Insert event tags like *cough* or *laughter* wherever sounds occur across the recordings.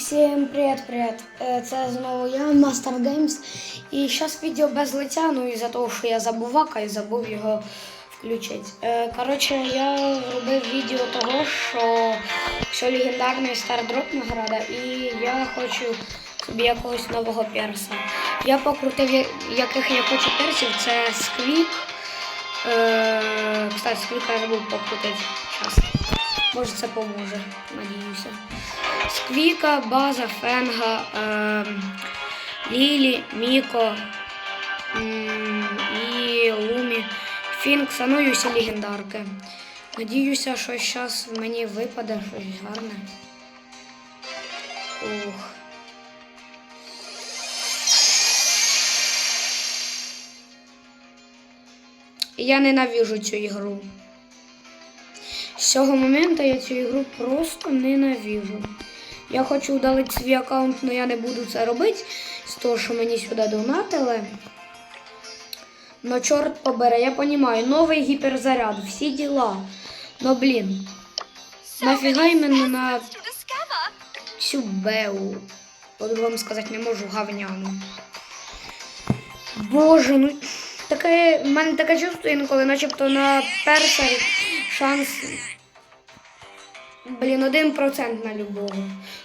всім привіт-привіт. Це знову я, Master Games. І зараз відео без лиця, ну із-за того, що я забувака і забув його включити. Е, Коротше, я робив відео того, що все легендарний стардроп награда, і я хочу собі якогось нового перса. Я покрутив, яких я хочу персів, це Сквік. Е, Кстати, Сквіка я забув покрутити. Може це поможе, надіюся. Сквіка, База, Фенга, ем, Лілі, Міко і Лумі, Фінкса, ну і усі легендарки. Надіюся, що зараз мені випаде щось гарне. Ух. Я ненавижу цю ігру. З цього моменту я цю ігру просто ненавижу. Я хочу удалити свій аккаунт, але я не буду це робити з того, що мені сюди донатили. Но чорт побере, я розумію, новий гіперзаряд, всі діла. Но блін, нафіга іменно на цю беу. По-другому сказати не можу гавняну. Боже, ну таке, в мене таке чувство інколи, начебто на перший шанс. Блін, один процент на любого.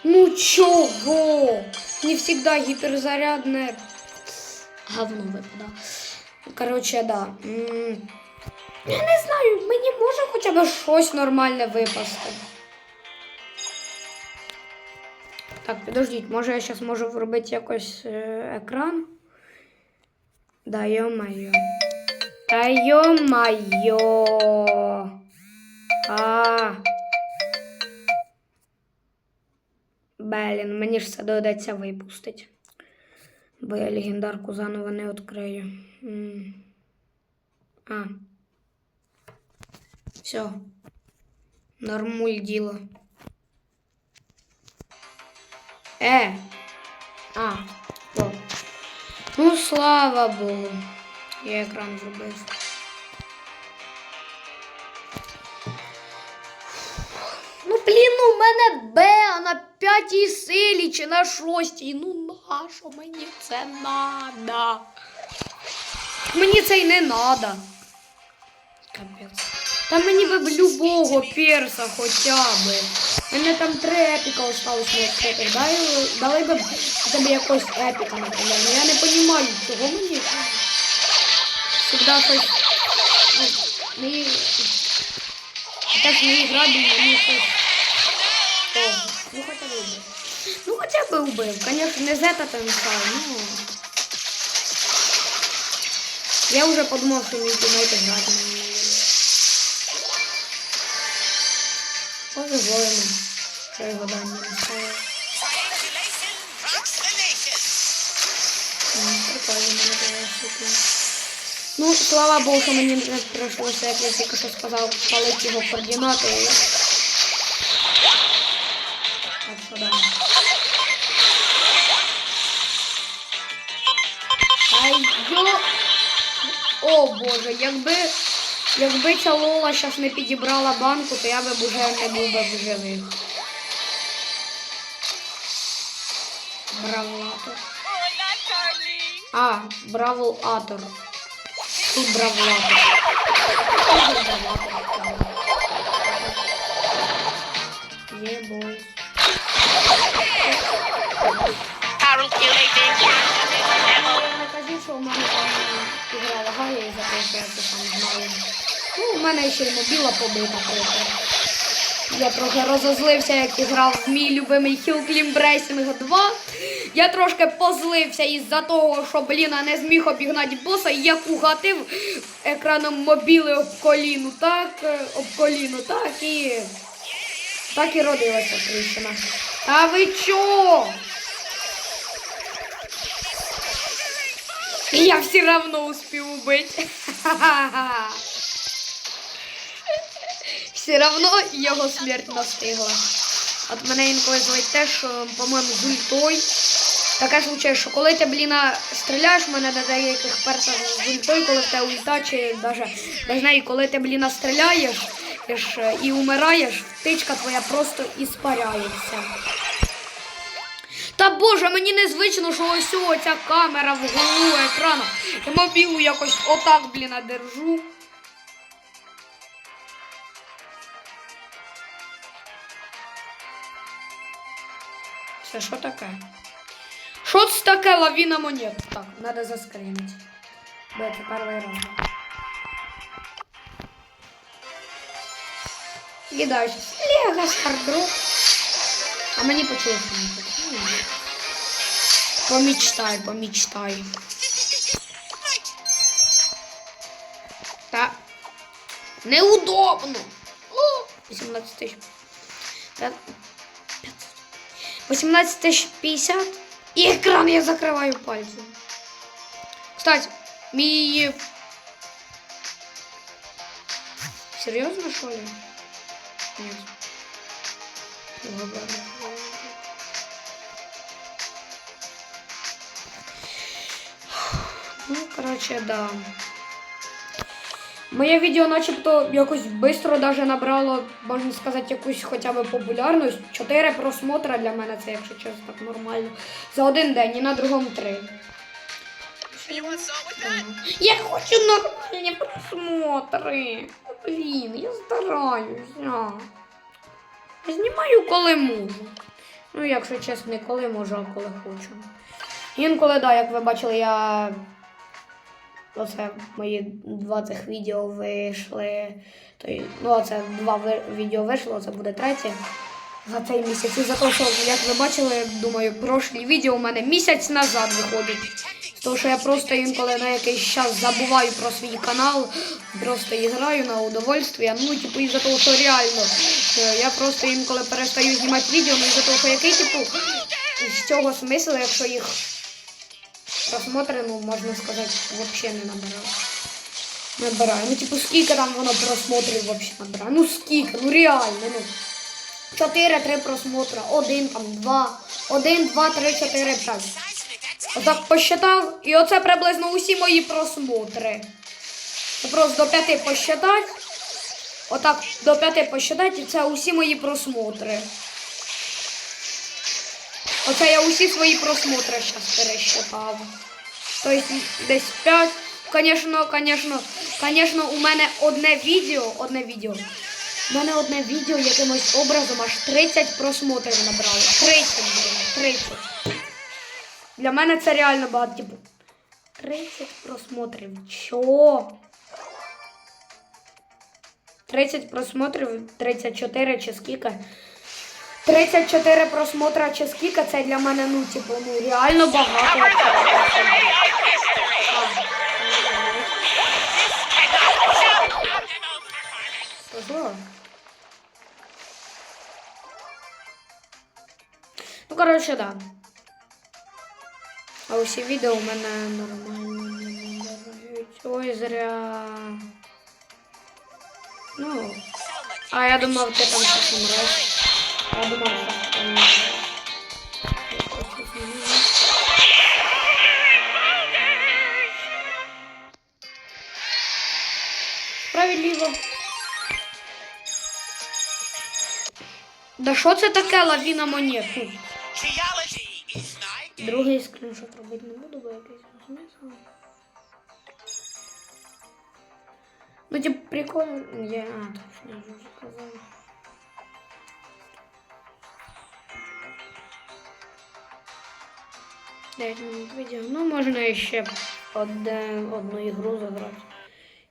Ну чого? Не завжди гіперзарядне говно випадає. Коротше, да. Я не знаю, мені може хоча б щось нормальне випасти. Так, підождіть, може я зараз можу вробити якось е, екран. Да, йо-майо. Та йо-майо. А. Блін, мені ж це доведеться випустити. Бо я легендарку заново не відкрию. А. Все. Нормуль діло. Е. А. О. Ну, слава Богу. Я екран зробив. У мене Б на п'ятій силі чи на шостій. Ну нащо мені це надо? Мені це й не надо. Капець. Та мені би б любого перса хоча б. Мене там три епіка осталось на відкритих. Дали, дали б б якось епіка, наприклад. Ну я не розумію, чого мені завжди щось. Ну, мені так не грабі, мені щось. О, ну хоча б убив. Ну хоча б убив. Звісно, не зета там став, ну. Я вже подумав, що мій тімейт грати не вміє. Позабоємо, що його дані не стало. Прикольно, мене. Ну, слава Богу, що мені не прийшлося, як я тільки що сказав, палити його координати. О Боже, якби, якби ця Лола зараз не підібрала банку, то я б уже не був би в живих. Бравлатор. А, бравлатор. Тут бравлатор. Тоже бравлатор. Є бой. Не кажіть, що у мене я це сам знаю. Ну, у мене ще й мобіла побита трохи. Я трохи розозлився, як іграв в мій любимий Hill Climb Racing 2. Я трошки позлився із-за того, що бліна не зміг обігнати боса, і як угатив екраном мобіли об коліну, так, е, об коліну, так і. Так і родилася тріщина. А ви чо? Я все равно успел убить. *laughs* Все равно його смерть настигла. От мене інколи звуть те, що, по-моєму, з. Таке случає, що коли ти, бліна, стріляєш в мене на деяких персах з коли в тебе ульта, чи навіть без неї, коли ти, бліна, стріляєш і і умираєш, тичка твоя просто іспаряється. Та боже, мені незвично, що ось о, ця камера в голову екрану. Я мобілу якось отак, блін, держу. Це що таке? Що це таке лавіна монет? Так, треба заскрінити. Бо це перший раз. І далі. Лего Хардроп. А мені почулося. що Помічтай, помічтай. Та. Неудобно. 18 тисяч. Та- 18 тисяч 50. І екран я закриваю пальцем. Кстати, мій... Серйозно, що ли? Ні. Ладно. Короче, да. Моє відео начебто якось швидко даже набрало, можна сказати, якусь хоча б популярність. Чотири просмотра для мене це, якщо чесно, так нормально. За один день і на другому три. Я хочу нормальні просмотри. Блін, я стараюся. Знімаю, коли можу. Ну, якщо чесно, не коли можу, а коли хочу. Інколи, да, як ви бачили, я. Оце мої два цих відео вийшли. То, й- ну, оце два відео вийшло, це буде третє. За цей місяць. І за те, що, як ви бачили, думаю, прошлі відео у мене місяць назад виходять. Того, що я просто інколи на якийсь час забуваю про свій канал, просто і граю на удовольствие. Ну, типу, із-за того, що реально я просто інколи перестаю знімати відео, ну із-за того, що який, типу, з цього смисл, якщо їх просмотри, ну, можна сказати, взагалі не набираю. Набираю. Ну, типу, скільки там воно просмотрів взагалі набирає? Ну скільки? Ну реально, ну. 4-3 просмотра, один там, два, один, два, три, чотири, п'ять. Отак посчитав, і оце приблизно усі мої просмотри. Просто до п'яти посчитати. Отак до п'яти посчитати, і це усі мої просмотри. Оце я усі свої просмотри зараз пересчитав. Тобто десь 5. Звісно, звісно, звісно, у мене одне відео, одне відео. У мене одне відео якимось образом аж 30 просмотрів набрало. 30, блін, 30. Для мене це реально багато. Типу, 30 просмотрів. Чо? 30 просмотрів, 34 чи скільки? 34 просмотра чи скільки, це для мене, ну, типу, ну, реально багато. Ну, коротше, да. А усі відео у мене нормально. Ой, зря. Ну. А я думав, ти там щось умреш. Справедливо. Да що це таке лавіна монет? Другий скріншот робити не буду, бо якийсь розумію. Ну, типа, прикольно. Я... А, точно, я уже сказала. 9 минут видео. Ну, можна ще одне, одну ігру заграти.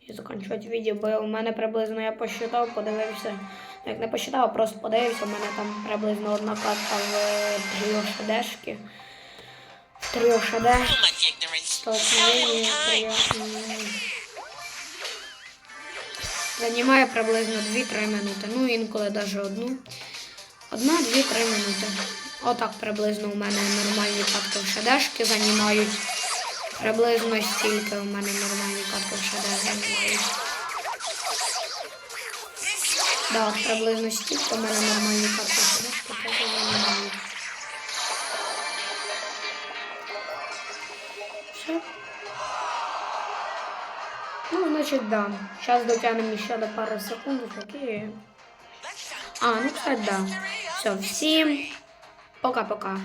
І закінчувати відео, бо у мене приблизно я посчитав, подивився. Ну, як не посчитав, а просто подивився, у мене там приблизно одна карта в трьох шедешки. В трьох шедеш. Займає приблизно 2-3 минути. Ну, інколи навіть одну. Одна-дві-три минути. Отак приблизно у мене нормальні катки в шедешки займають. Приблизно стільки у мене нормальні катки в шедеш займають. Да, приблизно стільки у мене нормальні катки в шедешки займають. Все. Ну, значит, да. Сейчас дотянем еще до пары секундочек и... А, ну, кстати, да. Все, всем пока-пока.